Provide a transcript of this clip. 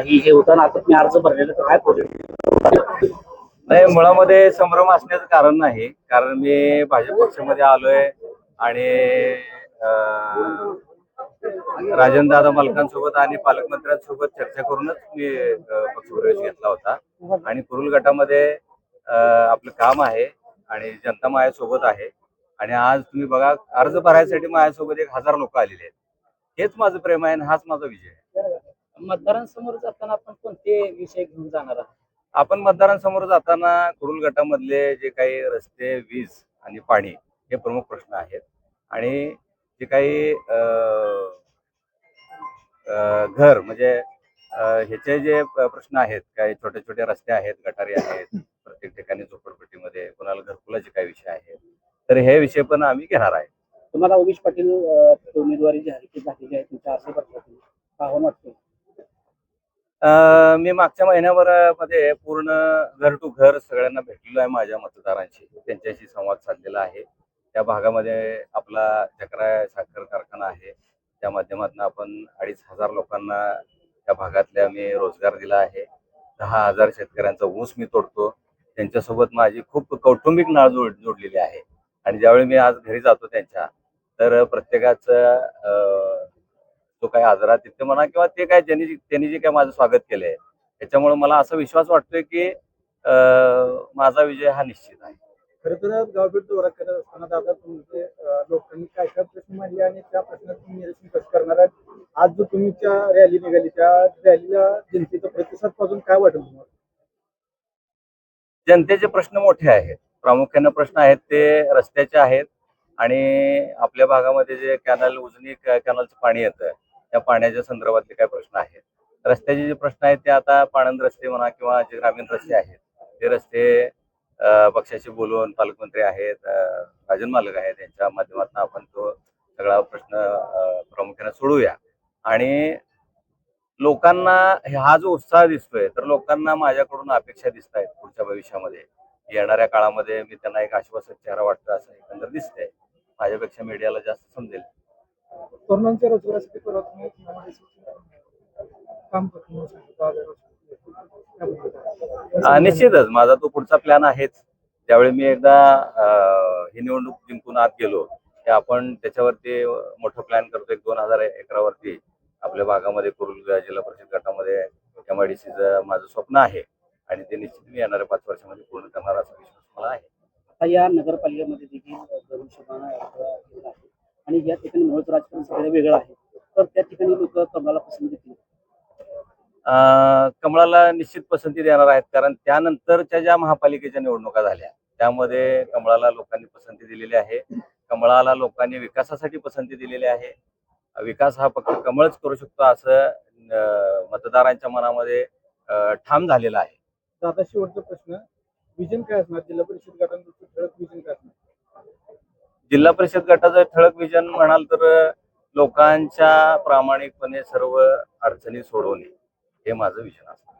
हे होतं ना आता तुम्ही अर्ज भरलेलं तर काय नाही मुळामध्ये संभ्रम असण्याचं कारण नाही. कारण मी भाजप पक्षामध्ये आलोय आणि अं, राजनदादा मालकांसोबत आणि पालकमंत्र्यांसोबत चर्चा करूनच मी पक्षप्रवेश घेतला होता. आणि कुरुल गटामध्ये आपलं काम आहे आणि जनता माझ्यासोबत आहे. आणि आज तुम्ही बघा अर्ज भरायसाठी माझ्यासोबत एक हजार लोक आलेले आहेत. हेच माझं प्रेम आहे आणि हाच माझा विजय आहे. मतदारांसमोर जाताना आपण कोणते विषय घेऊन जाणार आहात? आपण मतदारांसमोर जाताना कुरुल गटामधले जे काही रस्ते वीज आणि पाणी हे प्रमुख प्रश्न आहेत. आणि जे काही घर म्हणजे ह्याचे जे प्रश्न आहेत काही छोटे छोटे रस्ते आहेत गटारी आहेत प्रत्येक ठिकाणी झोपडपट्टीमध्ये कोणाला घरकुलाचे काही विषय आहेत तर हे विषय पण आम्ही घेणार आहे. तुम्हाला उमेश पाटील उमेदवारी जाहीर झालेली आहे तुमच्या आव्हान वाटतं मी मागच्या महिन्याभरामध्ये पूर्ण घर टू घर सगळ्यांना भेटलेलो आहे माझ्या मतदारांशी. त्यांच्याशी संवाद साधलेला आहे. त्या भागामध्ये आपला चक्रा साखर कारखाना आहे. त्या माध्यमातून आपण अडीच हजार लोकांना त्या भागातल्या मी रोजगार दिला आहे. दहा हजार शेतकऱ्यांचा ऊस मी तोडतो. त्यांच्यासोबत माझी खूप कौटुंबिक नाळ जोड जोडलेली आहे. आणि ज्यावेळी मी आज घरी जातो त्यांच्या तर प्रत्येकाचं काही आजारात तिथे म्हणा किंवा ते काय ज्यांनी त्यांनी जे काय माझं स्वागत केलंय. त्याच्यामुळे मला असा विश्वास वाटतोय की माझा विजय हा निश्चित आहे. खरं तर गावभेट दौरा करत असताना दादा तुमचे लोकांनी काय काय प्रश्न मांडले आणि त्या प्रश्नाचं तुम्ही निरसन कसं करणार आहे आज जो तुमच्या रॅली निघाली त्या रॅलीला जनतेचा प्रतिसादपासून काय वाटेल तुम्हाला? जनतेचे प्रश्न मोठे आहेत. प्रामुख्याने प्रश्न आहेत ते रस्त्याचे आहेत आणि आपल्या भागामध्ये जे कॅनल उजनी कॅनलचं पाणी येतं त्या पाण्याच्या संदर्भातले काय प्रश्न आहेत. रस्त्याचे जे प्रश्न आहेत ते आता पाणंद रस्ते म्हणा किंवा जे ग्रामीण रस्ते आहेत ते रस्ते पक्षाशी बोलून पालकमंत्री आहेत राजन मालक आहेत यांच्या माध्यमातून आपण तो सगळा प्रश्न प्रामुख्याने सोडवूया आणि लोकांना हा जो उत्साह दिसतोय तर लोकांना माझ्याकडून अपेक्षा दिसत आहेत पुढच्या भविष्यामध्ये. येणाऱ्या काळामध्ये मी त्यांना एक आश्वासक चेहरा वाटतं असं एकंदर दिसतंय. माझ्यापेक्षा मीडियाला जास्त समजेल. तरुणांच्या रोजगारासाठी परवा तुम्ही काम करतो निश्चितच. माझा तो पुढचा प्लॅन आहेच. त्यावेळी मी एकदा ही निवडणूक जिंकून आत गेलो. की आपण त्याच्यावरती मोठं प्लॅन करतो. एक दोन हजार एकरावरती आपल्या भागामध्ये कुरुल जिल्हा परिषद गटामध्ये एमआयडीसीचं माझं स्वप्न आहे. आणि ते निश्चित मी येणाऱ्या पाच वर्षामध्ये पूर्ण करणार असा विश्वास मला आहे. आता या नगरपालिकेमध्ये देखील आणि या ठिकाणी मूळचं राजकारण सगळं वेगळं आहे तर त्या ठिकाणी लोक कमळाला पसंत देतील. कमळाला निश्चित पसंती देणार आहेत कारण त्यानंतरच्या ज्या महापालिकेच्या निवडणुका झाल्या त्यामध्ये कमळाला लोकांनी पसंती दिलेली आहे. कमळाला लोकांनी विकासासाठी पसंती दिलेली आहे. विकास हा फक्त कमळच करू शकतो असं मतदारांच्या मनामध्ये ठाम झालेलं आहे. दादा शेवटचा प्रश्न विजन काय असणार? जिल्हा परिषद गटांचं विजन काय असणार? जिल्हा परिषद गटाचं ठळक विजन म्हणाल तर लोकांच्या प्रामाणिकपणे सर्व अडचणी सोडवणे हे माझं विजन असतं.